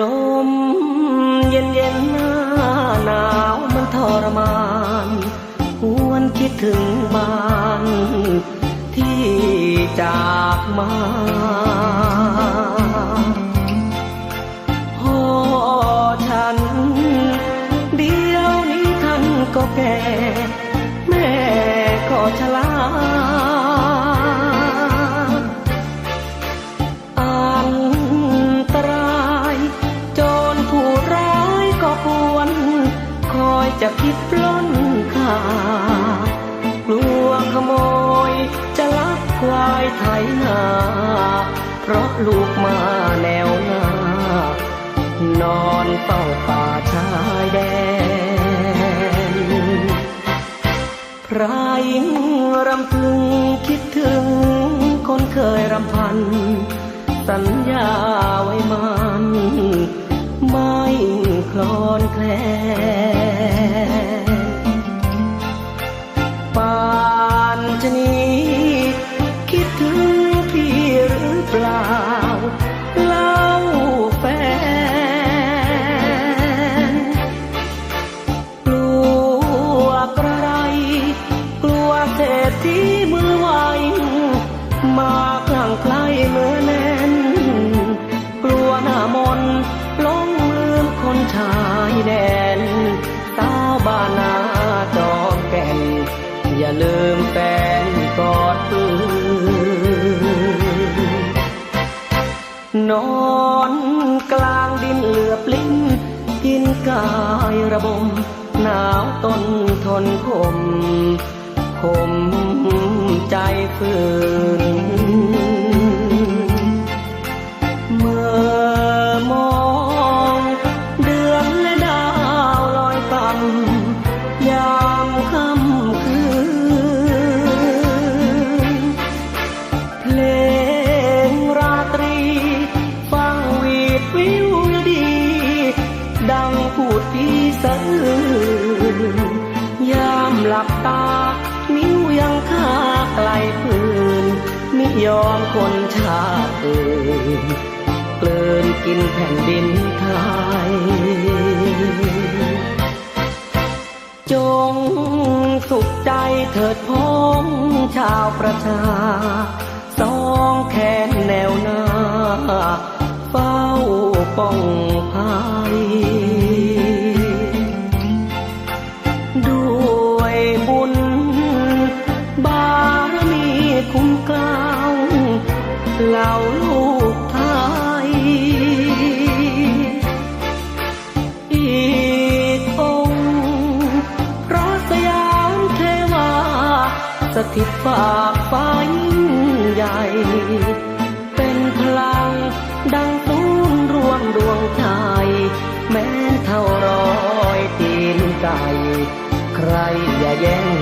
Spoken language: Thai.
ลมเย็นเย็นหน้าหนาวมันทรมานหวนคิดถึงบ้านที่จากมาพ่อฉัน เดียวนี้ท่านก็แก่ แม่ก็ชรา จะคิดปล้นค่ากลัวขโมยจะลักควายไถนาเพราะลูกมาแนวหน้านอนเฝ้าป่าชายแดนพรายหญิงรำพึงคิดถึงคนเคยรำพัน สัญญาไว้มันไม่คลอนแคลนานชะนี้คิดถึงพี่หรือเปล่าเล่าแฟนกลัวกระไร กลัวเศรษฐีมือไวมาคลั่งไคล้เมื่อแน่น กลัวหน้ามนลงลืมคนชายแดนสาวบ้านนาจอมแก่นอย่าลืมแฟนายระบม หนาวต้นทนคมคมใจฝืน สะอื้นยามหลับตา นิ้วยังค่าไกลพื้นมิยอมคนชาติอื่นกลืนกินแผ่นดินไทย จงสุขใจเถิดพ้องชาวประชา สองแขนแนวหน้า เฝ้าป้องภัย เหล่าลูกไทย อีกองพระสยามเทวา สถิตฝากฟ้ายิ่งใหญ่ เป็นพลังดังตูนรวมดวงใจแม้เท่ารอยตีนไก่ ใครอย่าแย่งดิน